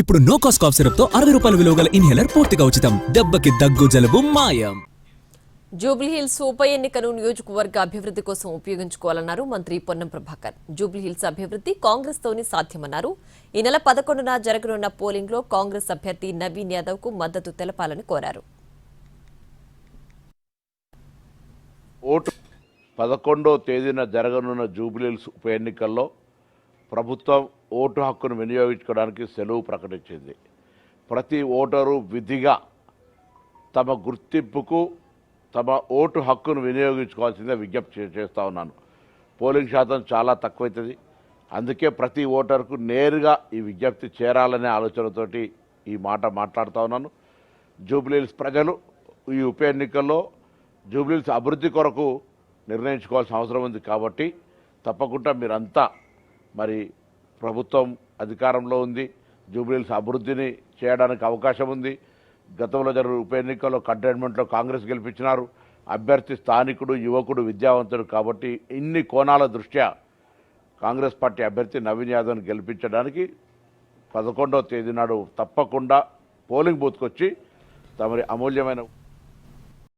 ఇప్పుడు no cost cough సిరప్తో అరవై రూపాయల విలువ గల ఇన్హేలర్ పూర్తిగా ఉచితం. దెబ్బకి దగ్గు జలుబు మాయం. జూబ్లీహిల్స్ ఉప ఎన్నికను నియోజకవర్గ అభివృద్ధి కోసం ఉపయోగించుకోవాలన్నారు మంత్రి పొన్నం ప్రభాకర్. జూబ్లీహిల్స్ అభివృద్ధి కాంగ్రెస్ తోనే సాధ్యమన్నారు. ఈ నెల పదకొండున జరగనున్న పోలింగ్లో కాంగ్రెస్ అభ్యర్థి నవీన్ యాదవ్కు మద్దతు తెలపాలని కోరారు. ఓటు పదకొండో తేదీన జరగనున్న జూబ్లీహిల్స్ ఉప ఎన్నికల్లో ప్రభుత్వం ఓటు హక్కును వినియోగించుకోవడానికి సెలవు ప్రకటించింది. ప్రతి ఓటరు విధిగా తమ గుర్తింపుకు తమ ఓటు హక్కును వినియోగించుకోవాల్సిందే విజ్ఞప్తి చేస్తూ ఉన్నాను. పోలింగ్ శాతం చాలా తక్కువైతుంది. అందుకే ప్రతి ఓటర్కు నేరుగా ఈ విజ్ఞప్తి చేరాలనే ఆలోచనతోటి ఈ మాట మాట్లాడుతూ ఉన్నాను. జూబ్లీహిల్స్ ప్రజలు ఈ ఉప ఎన్నికల్లో జూబ్లీహిల్స్ అభివృద్ధి కొరకు నిర్ణయించుకోవాల్సిన అవసరం ఉంది కాబట్టి తప్పకుండా మీరంతా మరి ప్రభుత్వం అధికారంలో ఉంది. జూబ్లీహిల్స్ అభివృద్ధిని చేయడానికి అవకాశం ఉంది. గతంలో జరిగిన ఉప ఎన్నికల్లో కంటైన్మెంట్లో కాంగ్రెస్ గెలిపించినారు. అభ్యర్థి స్థానికుడు యువకుడు విద్యావంతుడు కాబట్టి ఇన్ని కోణాల దృష్ట్యా కాంగ్రెస్ పార్టీ అభ్యర్థి నవీన్ యాదవ్ని గెలిపించడానికి పదకొండవ తేదీ నాడు తప్పకుండా పోలింగ్ బూత్కి వచ్చి తమరి అమూల్యమైన